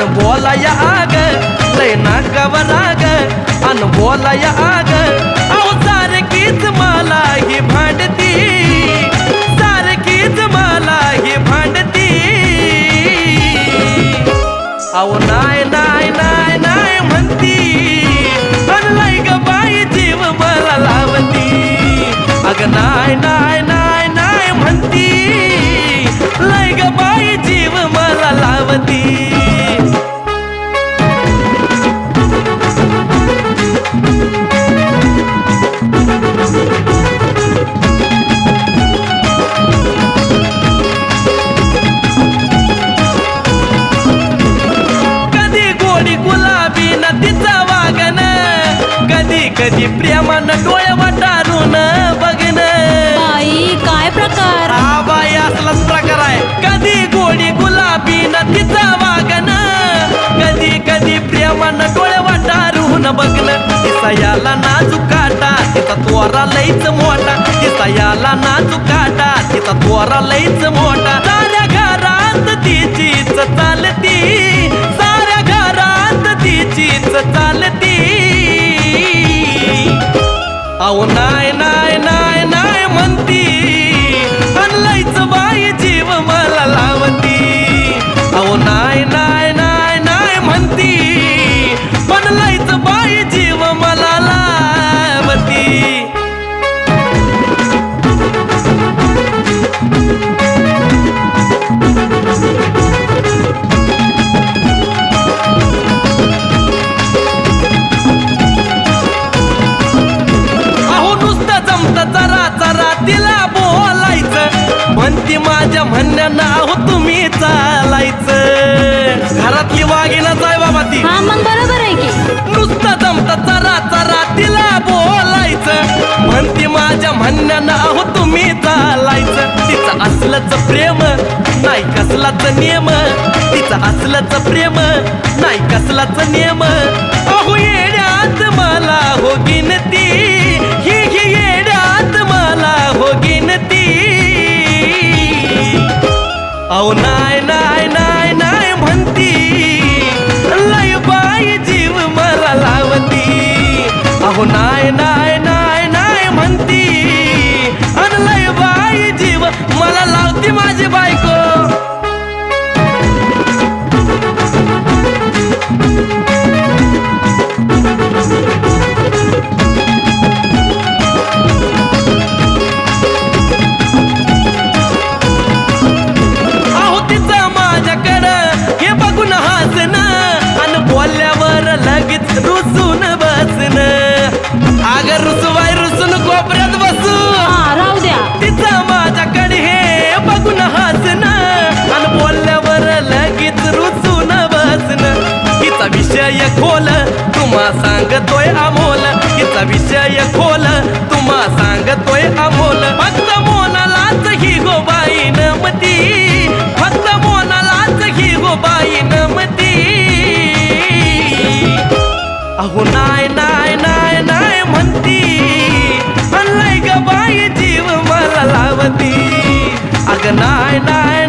बोलाया आग लय नाकावर आग अन बोलाया आग. अहो सारखीच मला ही भांडती सारखीच मला ही भांडती. अहो नाय नाय नाय नाय म्हणती अन लय ग बाई जीव मला लावती. अग नाय नाय नाय नाय म्हणती लय ग बाई जीव मला लावती. तिचा वागण. कधी कधी प्रेमानं डोळे वटारून बघण. बाई काय प्रकार? हा बाई असलाच प्रकार आहे. कधी गोडी गुलाबी न तिचा वागण. कधी कधी प्रेमानं डोळे वटारून बघण. तिचा याला नाजूक काटा तिचा त्वरा लईच मोठा. तिचा याला नाजूक काटा तिचा त्वरा लईच मोठा. अहो नाय नाय माझ्या अहो तुम्ही चालायचं. तिचं असलंच प्रेम नाही कसलाच नियम. तिचं असलंच प्रेम नाही कसलाच नियम. अहो येड्यात मला हो गिनती. ही ही येड्यात मला हो गिनती. अहो नाही माझ्याकडे हे बघून हसन आणि बोलल्यावर लगेच रुचून बसन हिचा विषय खोल तुम्हा सांगतोय अमोल. हिचा विषय खोल तुम्हा सांगतोय अमोल. फक्त मोनालाच ही गोबाई नमती. फक्त मोनालाच ही गोबाई नमती. अहो नाय नाय नाय नाय म्हणती. हल्लय ग बाई जी लावती. अग नाय नाय